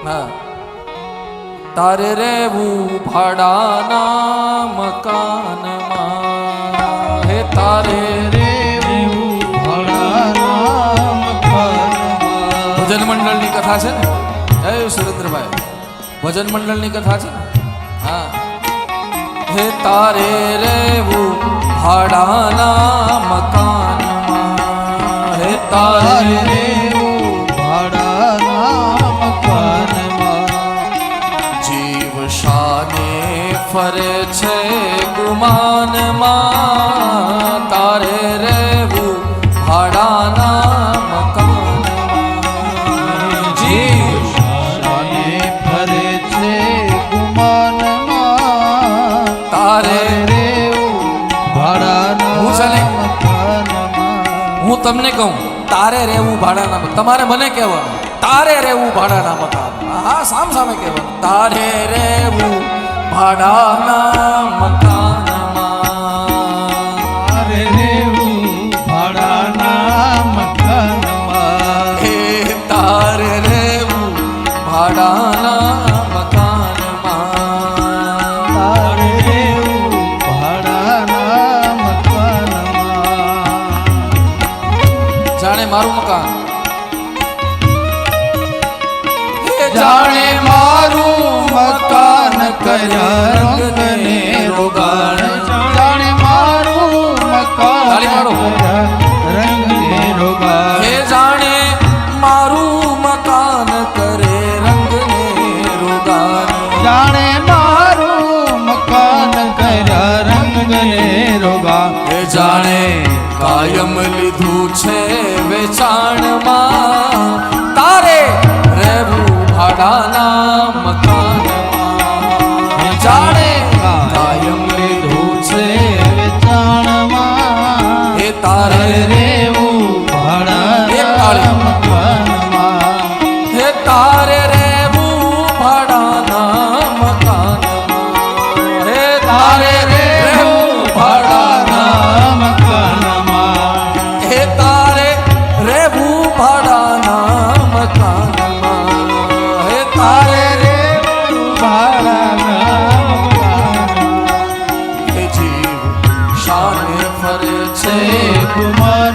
હા તારે રેવું ભાડાના મકાનમાં હે તારે રેવું ભણાના મકાનમાં. ભજન મંડળની કથા છે ને જય સુરેન્દ્રભાઈ ભજન મંડળની કથા છે ને હા હે તારે રેવું ભાડાના મકાનમાં હે તારે ફરે છે ગુમાનમાં તારે રેવું ભાડાના મકાનમાં જીવ ફરે છે ગુમાનમાં. તારે રેવું ભાડાના. હું તમને કહું તારે રહેવું ભાડાના તમારે મને કહેવાનું તારે રહેવું ભાડાના મકાન. હા સામ સામે કહેવાનું તારે રહેવું ભાડાના મકાનમાં રેવું ભાડાના મકાનમાં. હે તાર રેવું ભાડાના. જાણે મારું મકાન જાણે જાણે કાયમ લીધું છે વેચાણમાં હે તારે રેવું. ભાડાના મકાનમાં હે તારે રહેવું ભાડાના મકાનમાં હે તારે રહેવું ભાડાના મકાનમાં હે તારે રહેવું ભાડાના મકાનમાં હે તારે હે જીવ શાને ફરે છે. তোমার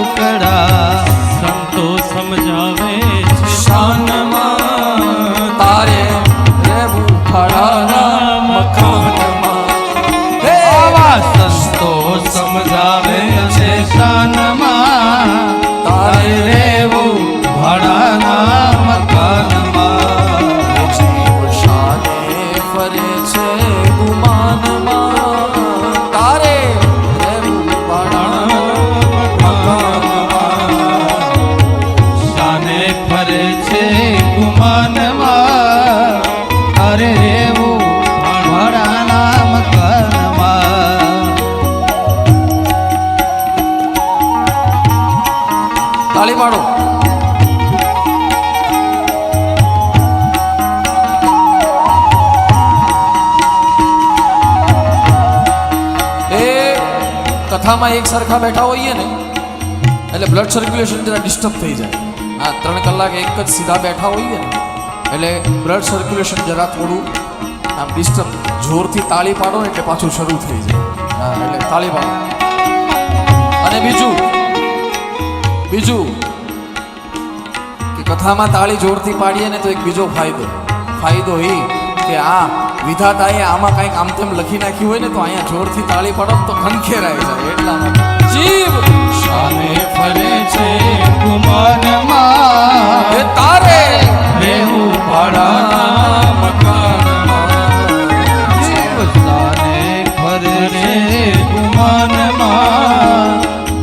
ગયા ઢોકળા સંતો સમજાવે છે શાનમાં તારે રહેવું ભાડાના મકાનમાં હે આવા સંતો સમજાવે કથામાં એક સરખા બેઠા હોઈએ ને, એટલે બ્લડ સર્ક્યુલેશન જરા ડિસ્ટર્બ થઈ જાય. હા, ત્રણ કલાક એક જ સીધા બેઠા હોઈએ ને, એટલે બ્લડ સર્ક્યુલેશન જરા થોડું આમ ડિસ્ટર્બ જોરથી તાળી પાડો એટલે પાછું શરૂ થઈ જાય. હા, એટલે તાળી પાડો. અને બીજું બીજું કે કથામાં તાળી જોરથી પાડીએ ને તો એક બીજો ફાયદો ફાયદો એ કે આ વિધાતાએ આમાં કંઈક આમ તેમ લખી નાખ્યું હોય ને તો અહીંયા જોરથી તાળી પડો તો ખંખેરાઈ જાય. એટલા જીવ શાને ફરે છે કુમાનમાં એ તારે! રહેવું ભાડાના મકાનમાં. જીવ તારે ફરે છે કુમાનમાં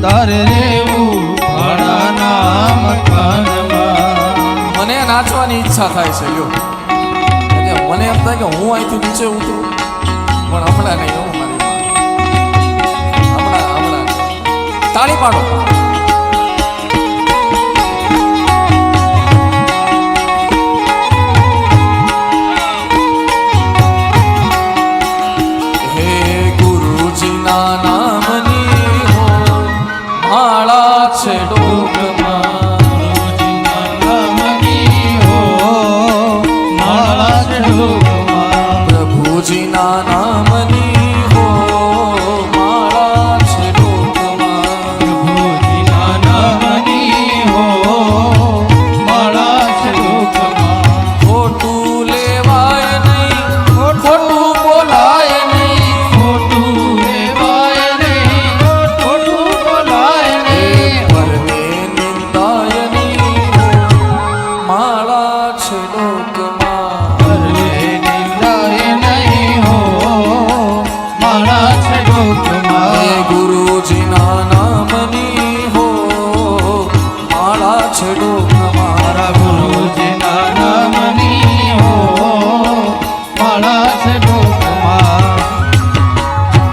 તારે રહેવું ભાડાના મકાનમાં. મને નાચવાની ઈચ્છા થાય છે લ્યો. હું અહીંથી નીચે ઉતરું પણ હમણાં નહીં હું મારી. હમણાં હમણાં તાળી પાડો. હે